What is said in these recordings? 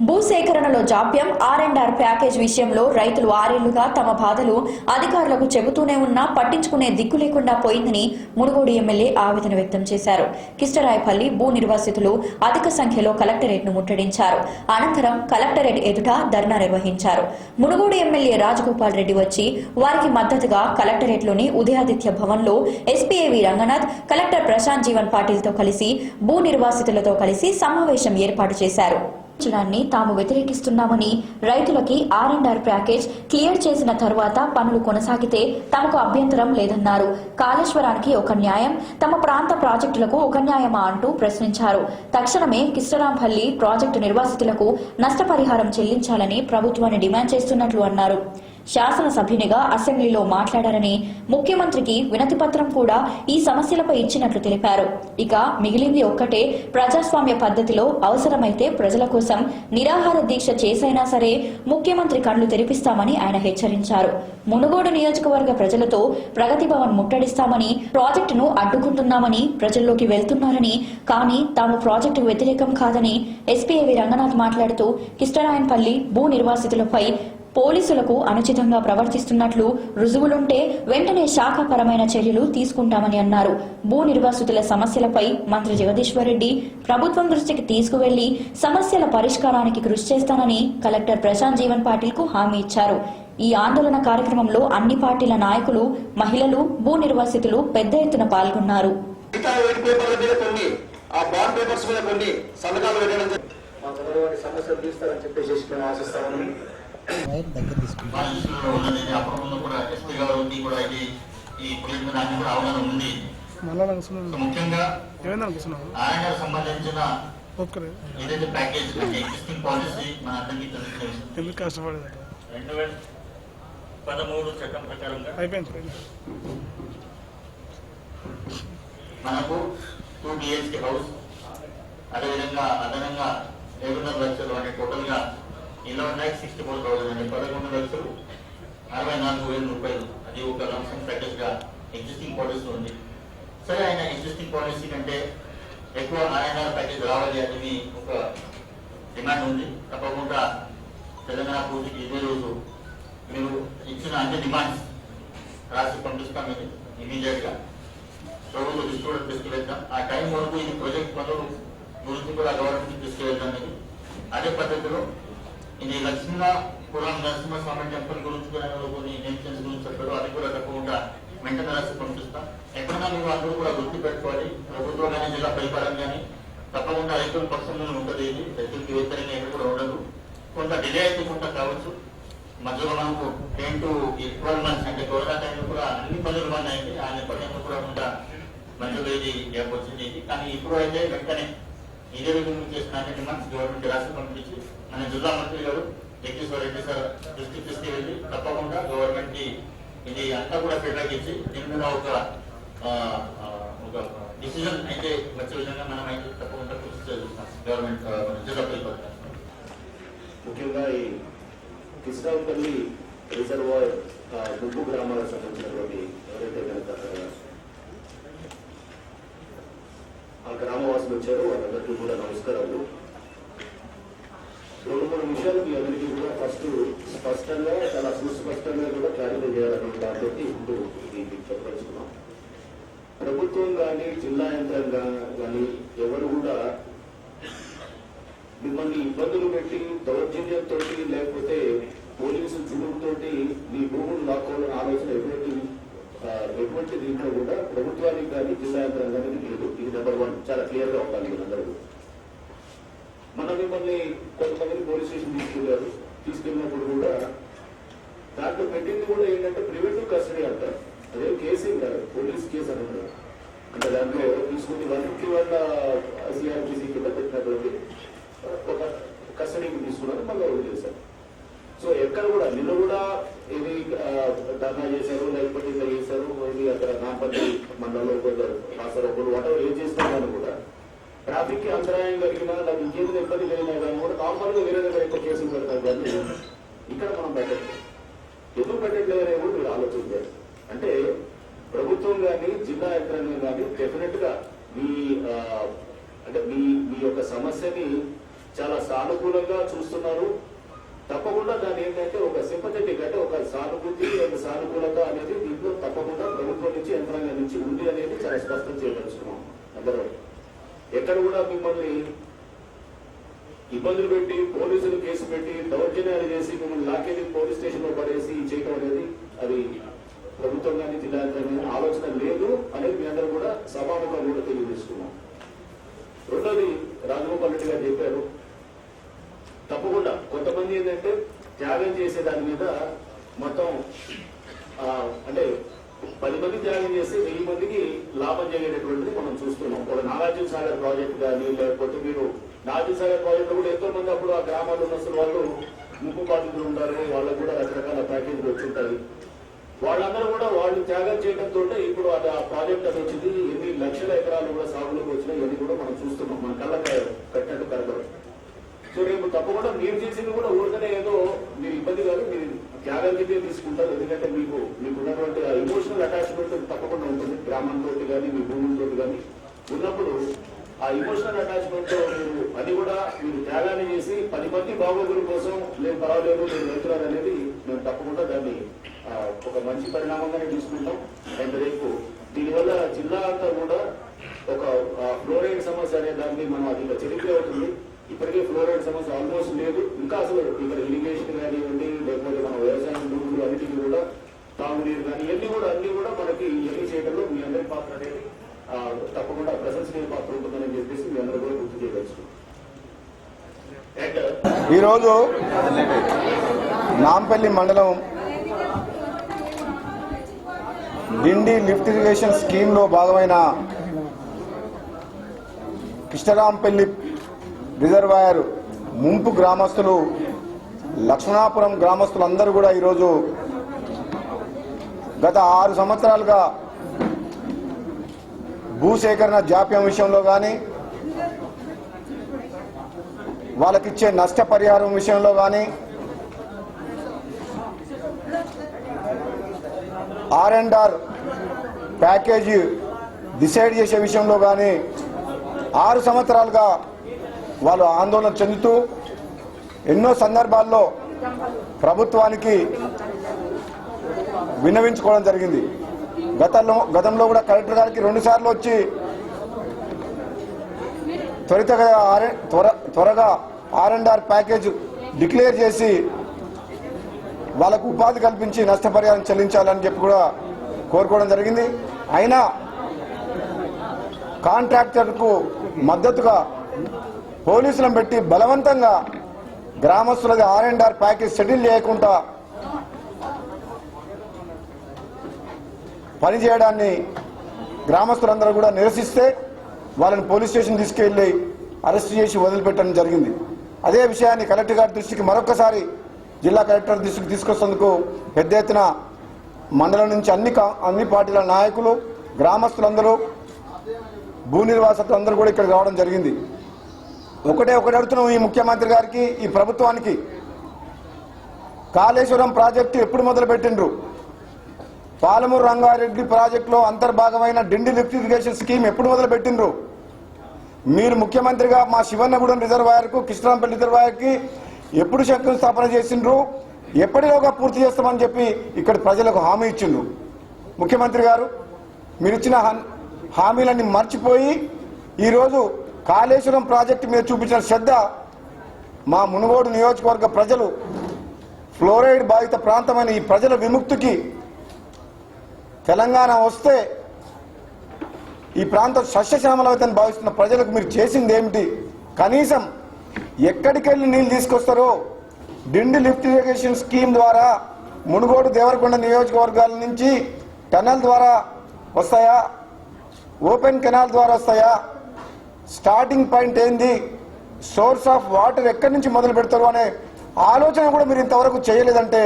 భూసేకరణలో జాప్యం are and R package విషయంలో రైతులు ఆరేళ్ళుగా తమ బాధలు అధికారులకు చెబుతూనే ఉన్నా పట్టించుకునే దిక్కు లేకుండా పోయిందని మునుగోడు ఎమ్మెల్యే ఆవేదన వ్యక్తం చేశారు. కిష్టరాయపల్లి భూ నిర్వాసితులు అధిక సంఖ్యలో కలెక్టరేట్ను ముట్టడించారు. అనంతరం కలెక్టరేట్ ఎదుట ధర్నా నిర్వహించారు. మునుగోడు ఎమ్మెల్యే రాజగోపాల్ రెడ్డి వచ్చి వారికి మద్దతుగా కలెక్టరేట్లోని ఉదయాదిత్య భవన్లో S P A V Ranganath collector Prashanth Jeevan పాటిల్తో కలిసి భూ నిర్వాసితులతో కలిసి సమావేశం ఏర్పాటు చేశారు. పెంచడాన్ని తాము వ్యతిరేకిస్తున్నామని రైతులకి R and R package clear చేసిన తర్వాత పనులు కొనసాగితే తమకు అభ్యంతరం లేదన్నారు. కాళేశ్వరానికి ఒక న్యాయం తమ ప్రాంత ప్రాజెక్టులకు ఒక న్యాయమా అంటూ ప్రశ్నించారు. తక్షణమే కిష్టరాంపల్లి ప్రాజెక్టు నిర్వాసితులకు నష్టపరిహారం చెల్లించాలని ప్రభుత్వాన్ని డిమాండ్ చేస్తున్నట్లు అన్నారు. శాసనసభ్యునిగా అసెంబ్లీలో మాట్లాడారని ముఖ్యమంత్రికి వినతి పత్రం కూడా ఈ సమస్యలపై ఇచ్చినట్లు తెలిపారు. ఇక మిగిలింది ఒక్కటే ప్రజాస్వామ్య పద్ధతిలో అవసరమైతే ప్రజల కోసం నిరాహార దీక్ష చేసైనా సరే ముఖ్యమంత్రి కళ్ళు తెరిపిస్తామని ఆయన హెచ్చరించారు. మునుగోడు నియోజకవర్గ ప్రజలతో ప్రగతి భవన్ ముట్టడిస్తామని ప్రాజెక్టును అడ్డుకుంటున్నామని ప్రజల్లోకి వెళ్తున్నారని కానీ తాము ప్రాజెక్టు వ్యతిరేకం కాదని ఎస్పీఏవి రంగనాథ్ మాట్లాడుతూ కిష్టనాయన్పల్లి భూ నిర్వాసితులపై పోలీసులకు అనుచితంగా ప్రవర్తిస్తున్నట్లు రుజువులుంటే వెంటనే శాఖపరమైన చర్యలు తీసుకుంటామని అన్నారు. భూ నిర్వాసితుల సమస్యలపై మంత్రి జగదీశ్వర్ రెడ్డి ప్రభుత్వం దృష్టికి తీసుకువెళ్ళి సమస్యల పరిష్కారానికి కృషి చేస్తానని కలెక్టర్ ప్రశాంత్ జీవన్ పాటిల్కు హామీ ఇచ్చారు. ఈ ఆందోళన కార్యక్రమంలో అన్ని పార్టీల నాయకులు మహిళలు భూ నిర్వాసితులు పెద్ద ఎత్తున పాల్గొన్నారు. ఆ బాండ్ పేపర్స్ మీద కొన్ని సంతకాలు పెట్టడం సమస్యలు తీస్తారని చెప్పేసి మేము ఆశిస్తామని వైర్ దగ్గర తీసుకుంటాం. కూడా కూడా ఇది ఈ కూడా ఉంది మళ్ళా అనుకున్నాను ముఖ్యంగా ఏమైనా అనుకున్నాను ఆయన సంబంధించిన ఒక్కరే. ఏదైతే ప్యాకేజ్ ఎగ్జిస్టింగ్ పాలసీ మన అందరికీ తెలుసు ఎందుకు రెండు వేల పదమూడు చట్టం ప్రకారంగా అయిపోయింది. మనకు టూ బిహెచ్కే హౌస్ అదేవిధంగా అదనంగా ఏడున్నర లక్షలు అనే టోటల్గా ఇలా ఉన్నాయి సిక్స్టీ ఫోర్ థౌసండ్ పదకొండు లక్షలు అరవై నాలుగు వేల రూపాయలు. అది ఒక లంసం ప్యాకేజ్గా ఎగ్జిస్టింగ్ పాలసీ ఉంది. సరే ఆయన ఎగ్జిస్టింగ్ పాలసీ కంటే ఎక్కువ ఆయన ప్యాకేజ్ రావాలి అని ఒక డిమాండ్ ఉంది. తప్పకుండా తెలంగాణ పూర్తికి ఇదే రోజు మీరు ఇచ్చిన అన్ని డిమాండ్స్ రాసి పంపిస్తాం ఇది ఇమీడియట్గా. ప్రభుత్వ దృష్టి తీసుకువెళ్తాం. ఆ టైం వరకు ఈ ప్రాజెక్ట్ పనులు గురించి కూడా గవర్నమెంట్ తీసుకువెళ్తాం ఇది. అదే పద్ధతిలో ఇది లక్ష్మీపురం నరసింహస్వామి టెంపుల్ గురించి కూడా కొన్ని గురించి చెప్పారు. అది కూడా తప్పకుండా వెంటనే రాసి పంపిస్తాం. ఎక్కడన్నా మీరు అందరూ కూడా గుర్తు పెట్టుకోవాలి ప్రభుత్వం కానీ జిల్లా పరిపాలన కానీ తప్పకుండా రైతుల పక్షంలో ఉంటుంది ఇది. రైతులకి వ్యతిరేకంగా ఎక్కడ కూడా ఉండదు. కొంత డిలే అయితే కొంత కావచ్చు. మధ్యలో మనకు టెన్ టు ట్వెల్వ్ మంత్స్ అంటే కరోనా టైంలో కూడా అన్ని పనులు బంద్ అయింది ఆ నేపథ్యంలో కూడా కొంత మధ్యలో ఇది గ్యాప్ వచ్చింది. కానీ ఇప్పుడు అయితే వెంటనే ఇదే విధంగా చేసిన అన్ని గవర్నమెంట్ రాష్ట్ర పంపించి మన జిల్లా మంత్రి గారు జగదీశ్వర్ రెడ్డి సార్ దృష్టి తీసుకెళ్ళి తప్పకుండా గవర్నమెంట్కి ఇది అంతా కూడా ఫీడ్బ్యాక్ ఇచ్చి దీని మీద ఒక ఒక డిసిజన్ అయితే వచ్చే విధంగా మనం అయితే తప్పకుండా కృషి చేస్తాం గవర్నమెంట్ జిల్లా పరిపాలన. ముఖ్యంగా ఈ కృష్ణాపల్లి రిజర్వాయర్ దుబ్బు గ్రామాలకు సంబంధించినటువంటి ఎవరైతే కనుక అక్కడ ఆ గ్రామవాసులు వచ్చారు వాళ్ళందరికీ కూడా నమస్కారాలు. రెండు మూడు విషయాలు మీ అందరికీ కూడా ఫస్ట్ స్పష్టంగా చాలా సుస్పష్టంగా కూడా క్లారిఫై చేయాలనే దాంతో ఇప్పుడు చెప్పదలుచుకున్నాం ప్రభుత్వం కానీ జిల్లా యంత్రాంగం కానీ ఎవరు కూడా మిమ్మల్ని ఇబ్బందులు పెట్టి దౌర్జన్యంతో లేకపోతే పోలీసు చుడుకుతోటి మీ భూములు లాక్కోవాలని ఆలోచన ఎటువంటి ఆ, ఎటువంటి దీంట్లో కూడా ప్రభుత్వానికి కానీ జిల్లా యంత్రాంగానికి లేదు. ఇది నెంబర్ వన్ చాలా క్లియర్గా ఉండాలి మీరందరూ మన మిమ్మల్ని కొంతమంది పోలీస్ స్టేషన్ తీసుకెళ్ళారు. తీసుకెళ్ళినప్పుడు కూడా దాంట్లో పెట్టింది కూడా ఏంటంటే ప్రివెంటివ్ కస్టడీ అంటారు. అదే కేసు ఏం కాదు. పోలీస్ కేసు అంటారు. అంటే దాంట్లో తీసుకుని వన్ ఫిఫ్టీ వన్ సిఆర్పిసి కింద పెట్టినటువంటి ఒక కస్టడీకి తీసుకున్నారు. మళ్ళీ వదిలేశారు. సో ఎక్కడ కూడా నిన్న కూడా ఇది ధర్నా చేశారు లేకపోతే ఇలా చేశారు ఇది అక్కడ నాంపల్లి మండలంలో కొందరు రాస్తారు ఒకరు వాటర్ ఏం చేస్తున్నారు కూడా. ట్రాఫిక్కి అంతరాయం కలిగినా నాకు ఇంకేదో ఇబ్బంది కలిగినా కానీ కూడా నార్మల్గా వేరే దగ్గర ఎక్కువ కేసులు పెడతారు కానీ ఇక్కడ మనం పెట్టండి ఎందుకు పెట్టట్లేదు అనేది కూడా మీరు ఆలోచించారు అంటే ప్రభుత్వం కానీ జిల్లా యంత్రాంగం కానీ డెఫినెట్గా మీ అంటే మీ మీ యొక్క సమస్యని చాలా సానుకూలంగా చూస్తున్నారు. తప్పకుండా దాని ఏంటంటే ఒక సింపథెటిక్ అంటే ఒక సానుభూతి ఒక సానుకూలత అనేది దీంట్లో తప్పకుండా ప్రభుత్వం నుంచి యంత్రాంగం నుంచి ఉంది అనేది చాలా స్పష్టం చేయదలుచుకున్నాం. అందరూ ఎక్కడ కూడా మిమ్మల్ని ఇబ్బందులు పెట్టి పోలీసులు కేసు పెట్టి దౌర్జన్యాలు చేసి మిమ్మల్ని లాకెళ్ళి పోలీస్ స్టేషన్లో పడేసి చేయటం అనేది అది ప్రభుత్వం కానీ జిల్లా ఆలోచన లేదు అనేది మీ అందరూ కూడా సభాముఖంగా కూడా తెలియజేసుకున్నాం. రెండోది రాజగోపాల్ రెడ్డి గారు చెప్పారు తప్పకుండా. కొంతమంది ఏంటంటే త్యాగం చేసే దాని మీద మొత్తం అంటే పది మంది త్యాగం చేస్తే వెయ్యి మందికి లాభం జరిగేటటువంటిది మనం చూస్తున్నాం. ఒక నాగార్జున సాగర్ ప్రాజెక్ట్ కానీ లేకపోతే మీరు నాగార్జున సాగర్ ప్రాజెక్ట్ కూడా ఎంతో మంది అప్పుడు ఆ గ్రామాల్లో ఉన్న వాళ్ళు ముప్పు బాధితులు ఉంటారు వాళ్ళకు కూడా రకరకాల ప్యాకేజీలు వచ్చింటాయి వాళ్ళందరూ కూడా వాళ్ళు త్యాగం చేయడంతో ఇప్పుడు అది ఆ ప్రాజెక్ట్ అది వచ్చింది. ఎన్ని లక్షల ఎకరాలు కూడా సాగులోకి వచ్చినాయి ఇవన్నీ కూడా మనం చూస్తున్నాం. మన కళ్ళకాయ కట్టినట్టు కరగదు సో రేపు తప్పకుండా మీరు చేసింది కూడా ఊరికనే ఏదో మీరు ఇబ్బంది కాదు మీరు త్యాగం తీసుకుంటారు. ఎందుకంటే మీకు మీకు ఉన్నటువంటి ఇమోషనల్ అటాచ్మెంట్ తప్పకుండా ఉంటుంది. గ్రామంతో కానీ మీ భూములతో కానీ. ఉన్నప్పుడు ఆ ఇమోషనల్ అటాచ్మెంట్ మీరు అది కూడా మీరు త్యాగాన్ని చేసి పది మంది బాగోగుల కోసం లేదు పర్వాలేదు మేము వెళ్తున్నాను అనేది మేము తప్పకుండా దాన్ని ఒక మంచి పరిణామంగానే తీసుకుంటాం. అండ్ రేపు దీనివల్ల జిల్లా అంతా కూడా ఒక ఫ్లోరైడ్ సమస్య అనే దాన్ని మనం అది ఇంకా చరిత్ర అవుతుంది. ఇప్పటికే ఫ్లోరైడ్ సమస్య ఆల్మోస్ట్ లేదు. ఇంకా అసలు ఇక్కడ ఇరిగేషన్ కానివ్వండి లేకపోతే మన వ్యవసాయం భూములు అన్నిటికీ కూడా తాగునీరు కానీ ఇవన్నీ కూడా అన్ని కూడా మనకి ఇవన్నీ చేయడంలో మీ అందరి పాత్ర అనేది తప్పకుండా ప్రశంసనీయ పాత్ర ఉంటుందని చెప్పేసి మీ అందరూ కూడా గుర్తు చేయవచ్చు. ఈరోజు నాంపల్లి మండలం డిండి లిఫ్ట్ ఇరిగేషన్ స్కీమ్లో భాగమైన కృష్ణరాంపల్లి రిజర్వాయర్ ముంపు గ్రామస్తులు లక్ష్మణాపురం గ్రామస్తులందరూ కూడా ఈరోజు గత ఆరు సంవత్సరాలుగా భూసేకరణ జాప్యం విషయంలో కానీ వాళ్ళకిచ్చే నష్టపరిహారం విషయంలో కానీ R and R package decide చేసే విషయంలో కానీ ఆరు సంవత్సరాలుగా వాళ్ళు ఆందోళన చెందుతూ ఎన్నో సందర్భాల్లో ప్రభుత్వానికి విన్నవించుకోవడం జరిగింది. గతంలో గతంలో కూడా కలెక్టర్ గారికి రెండుసార్లు వచ్చి త్వరితగా ఆర్ త్వర త్వరగా R and R package declare చేసి వాళ్ళకు ఉపాధి కల్పించి నష్టపరిహారం చెల్లించాలని చెప్పి కూడా కోరుకోవడం జరిగింది. అయినా కాంట్రాక్టర్కు మద్దతుగా పోలీసులను పెట్టి బలవంతంగా గ్రామస్తులది R and R package settle చేయకుండా పనిచేయడాన్ని గ్రామస్తులందరూ కూడా నిరసిస్తే వాళ్ళని పోలీస్ స్టేషన్ తీసుకెళ్ళి అరెస్ట్ చేసి వదిలిపెట్టడం జరిగింది. అదే విషయాన్ని కలెక్టర్ గారి దృష్టికి మరొకసారి జిల్లా కలెక్టర్ దృష్టికి తీసుకొస్తేందుకు పెద్ద ఎత్తున మండలం నుంచి అన్ని అన్ని పార్టీల నాయకులు గ్రామస్తులందరూ భూ నిర్వాసితులందరూ కూడా ఇక్కడ రావడం జరిగింది. ఒకటే ఒకటి అడుగుతున్నాం ఈ ముఖ్యమంత్రి గారికి ఈ ప్రభుత్వానికి. కాళేశ్వరం ప్రాజెక్టు ఎప్పుడు మొదలు పెట్టిండ్రు పాలమూరు రంగారెడ్డి ప్రాజెక్టులో అంతర్భాగమైన డిండి లిఫ్ట్ ఇరిగేషన్ స్కీమ్ ఎప్పుడు మొదలు పెట్టిండ్రు మీరు ముఖ్యమంత్రిగా మా శివన్నగూడెం రిజర్వాయర్కు కృష్ణరాంపల్లి రిజర్వాయర్కి ఎప్పుడు శంకుస్థాపన చేసిండ్రు? ఎప్పటిలోగా పూర్తి చేస్తామని చెప్పి ఇక్కడ ప్రజలకు హామీ ఇచ్చిండ్రు. ముఖ్యమంత్రి గారు మీరు ఇచ్చిన హామీలన్నీ మర్చిపోయి ఈరోజు కాళేశ్వరం ప్రాజెక్టు మీద చూపించిన శ్రద్ధ మా మునుగోడు నియోజకవర్గ ప్రజలు ఫ్లోరైడ్ బాధిత ప్రాంతమైన ఈ ప్రజల విముక్తికి తెలంగాణ వస్తే ఈ ప్రాంతం సస్యశ్యామలవుతుందని భావిస్తున్న ప్రజలకు మీరు చేసింది ఏమిటి? కనీసం ఎక్కడికి వెళ్ళి నీళ్ళు తీసుకొస్తారో? డిండి లిఫ్ట్ ఇరిగేషన్ స్కీమ్ ద్వారా మునుగోడు దేవరకొండ నియోజకవర్గాల నుంచి టనల్ ద్వారా వస్తాయా? ఓపెన్ కెనాల్ ద్వారా వస్తాయా? స్టార్టింగ్ పాయింట్ ఏంది? సోర్స్ ఆఫ్ వాటర్ ఎక్కడి నుంచి మొదలు పెడతారు అనే ఆలోచన కూడా మీరు ఇంతవరకు చేయలేదంటే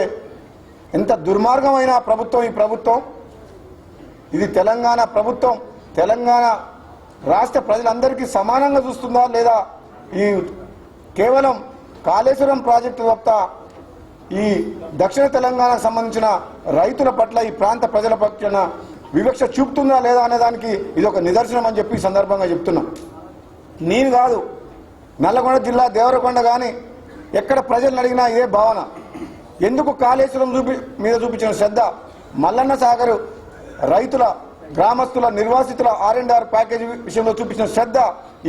ఎంత దుర్మార్గమైన ప్రభుత్వం ఈ ప్రభుత్వం? ఇది తెలంగాణ ప్రభుత్వం. తెలంగాణ రాష్ట్ర ప్రజలందరికీ సమానంగా చూస్తుందా లేదా? ఈ కేవలం కాళేశ్వరం ప్రాజెక్టు తప్ప ఈ దక్షిణ తెలంగాణకు సంబంధించిన రైతుల పట్ల ఈ ప్రాంత ప్రజల పట్ల వివక్ష చూపుతుందా లేదా అనే దానికి ఇది ఒక నిదర్శనం అని చెప్పి సందర్భంగా చెప్తున్నాం. నేను కాదు. నల్లగొండ జిల్లా దేవరకొండ కానీ ఎక్కడ ప్రజలను అడిగినా ఇదే భావన. ఎందుకు కాళేశ్వరం చూపి మీద చూపించిన శ్రద్ధ? మల్లన్న సాగర్ రైతుల గ్రామస్తుల నిర్వాసితుల ఆర్ అండ్ ఆర్ ప్యాకేజీ విషయంలో చూపించిన శ్రద్ధ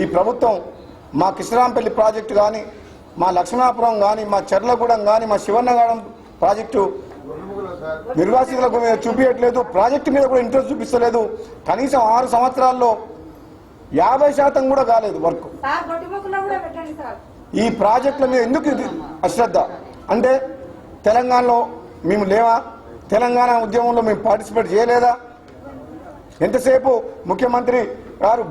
ఈ ప్రభుత్వం మా కృష్ణరాంపల్లి ప్రాజెక్టు కానీ మా లక్ష్మణాపురం కానీ మా చెర్లగూడెం కానీ మా శివన్నగూడెం ప్రాజెక్టు నిర్వాసితులకు మీద చూపించట్లేదు ప్రాజెక్టు మీద కూడా ఇంట్రెస్ట్ చూపిస్తలేదు. కనీసం ఆరు సంవత్సరాల్లో యాభై శాతం కూడా కాలేదు వర్క్. ఈ ప్రాజెక్టుల మీద ఎందుకు ఇది అశ్రద్ధ? అంటే తెలంగాణలో మేము లేవా? తెలంగాణ ఉద్యమంలో మేము పార్టిసిపేట్ చేయలేదా? ఎంతసేపు ముఖ్యమంత్రి గారు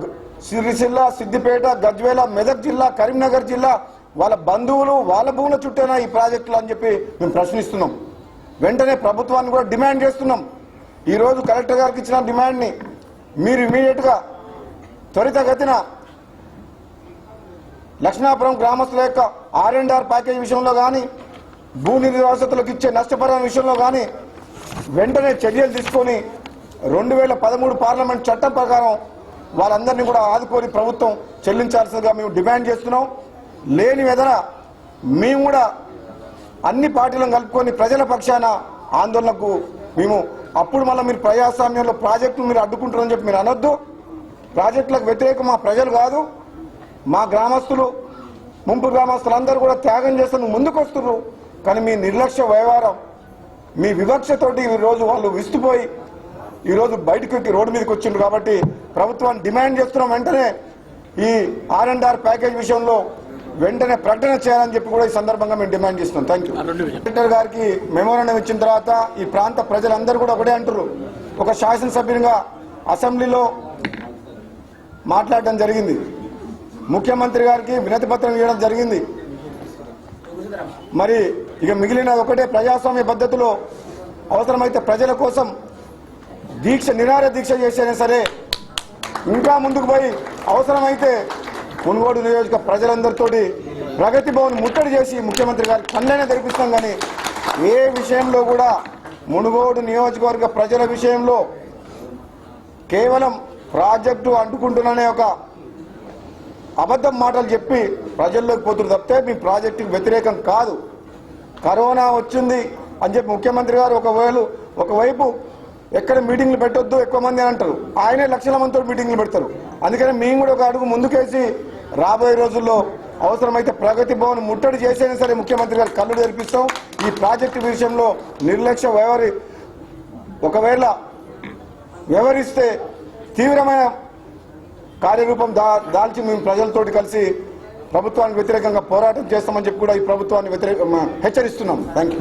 సిరిసిల్ల సిద్దిపేట గజ్వేల మెదక్ జిల్లా కరీంనగర్ జిల్లా వాళ్ళ బంధువులు వాళ్ళ భూముల చుట్టేనా ఈ ప్రాజెక్టులు అని చెప్పి మేము ప్రశ్నిస్తున్నాం. వెంటనే ప్రభుత్వాన్ని కూడా డిమాండ్ చేస్తున్నాం. ఈరోజు కలెక్టర్ గారికి ఇచ్చిన డిమాండ్ని మీరు ఇమీడియట్గా త్వరితగతిన లక్ష్మణాపురం గ్రామస్తుల యొక్క ఆర్ అండ్ ఆర్ ప్యాకేజ్ విషయంలో కానీ భూ నిర్వాసితులకు ఇచ్చే నష్టపరిహారం విషయంలో కానీ వెంటనే చర్యలు తీసుకొని రెండు వేల పదమూడు పార్లమెంట్ చట్టం ప్రకారం వాళ్ళందరినీ కూడా ఆదుకొని ప్రభుత్వం చెల్లించాల్సిందిగా మేము డిమాండ్ చేస్తున్నాం. లేని వెదన మేము కూడా అన్ని పార్టీలను కలుపుకొని ప్రజల పక్షాన ఆందోళనకు మేము అప్పుడు మళ్ళీ మీరు ప్రజాస్వామ్యంలో ప్రాజెక్టులు మీరు అడ్డుకుంటారని చెప్పి మీరు అనొద్దు. ప్రాజెక్టులకు వ్యతిరేకం మా ప్రజలు కాదు. మా గ్రామస్తులు ముంపు గ్రామస్తులందరూ కూడా త్యాగం చేస్తున్న ముందుకు వస్తున్నారు. కానీ మీ నిర్లక్ష్య వ్యవహారం మీ వివక్షతోటి ఈ రోజు వాళ్ళు విస్తుపోయి ఈ రోజు బయటకు రోడ్డు మీదకి వచ్చిండ్రు కాబట్టి ప్రభుత్వాన్ని డిమాండ్ చేస్తున్నాం వెంటనే ఈ ఆర్ అండ్ ఆర్ ప్యాకేజ్ విషయంలో వెంటనే ప్రకటన చేయాలని చెప్పి కూడా ఈ సందర్భంగా మేము డిమాండ్ చేస్తున్నాం. థ్యాంక్ యూ కలెక్టర్ గారికి మెమోరాండం ఇచ్చిన తర్వాత ఈ ప్రాంత ప్రజలందరూ కూడా ఒకటే అంటారు ఒక శాసనసభ్యునిగా అసెంబ్లీలో మాట్లాడడం జరిగింది. ముఖ్యమంత్రి గారికి వినతి పత్రం ఇవ్వడం జరిగింది. మరి ఇక మిగిలిన ఒకటే ప్రజాస్వామ్య పద్ధతిలో అవసరమైతే ప్రజల కోసం దీక్ష నిరార దీక్ష చేసైనా సరే ఇంకా ముందుకు పోయి అవసరమైతే మునుగోడు నియోజక ప్రజలందరితోటి ప్రగతి భవన్ ముట్టడి చేసి ముఖ్యమంత్రి గారికి కళ్ళనే తెరిపిస్తాం కానీ ఏ విషయంలో కూడా మునుగోడు నియోజకవర్గ ప్రజల విషయంలో కేవలం ప్రాజెక్టు అంటుకుంటున్ననే ఒక అబద్ధం మాటలు చెప్పి ప్రజల్లోకి పోతున్నారు తప్పితే మీ ప్రాజెక్టుకి వ్యతిరేకం కాదు. కరోనా వచ్చింది అని చెప్పి ముఖ్యమంత్రి గారు ఒకవేళ ఒకవైపు ఎక్కడ మీటింగ్లు పెట్టొద్దు ఎక్కువ మంది అని అంటారు. ఆయనే లక్షల మందితో మీటింగ్లు పెడతారు. అందుకని మేము కూడా ఒక అడుగు ముందుకేసి రాబోయే రోజుల్లో అవసరమైతే ప్రగతి భవన్ ముట్టడి చేసైనా సరే ముఖ్యమంత్రి గారు కళ్ళు తెరిపిస్తాం. ఈ ప్రాజెక్టు విషయంలో నిర్లక్ష్య వ్యవహరి ఒకవేళ వ్యవహరిస్తే తీవ్రమైన కార్యరూపం దా దాల్చి మేము ప్రజలతోటి కలిసి ప్రభుత్వానికి వ్యతిరేకంగా పోరాటం చేస్తామని చెప్పి కూడా ఈ ప్రభుత్వాన్ని వ్యతిరేక హెచ్చరిస్తున్నాం. Thank you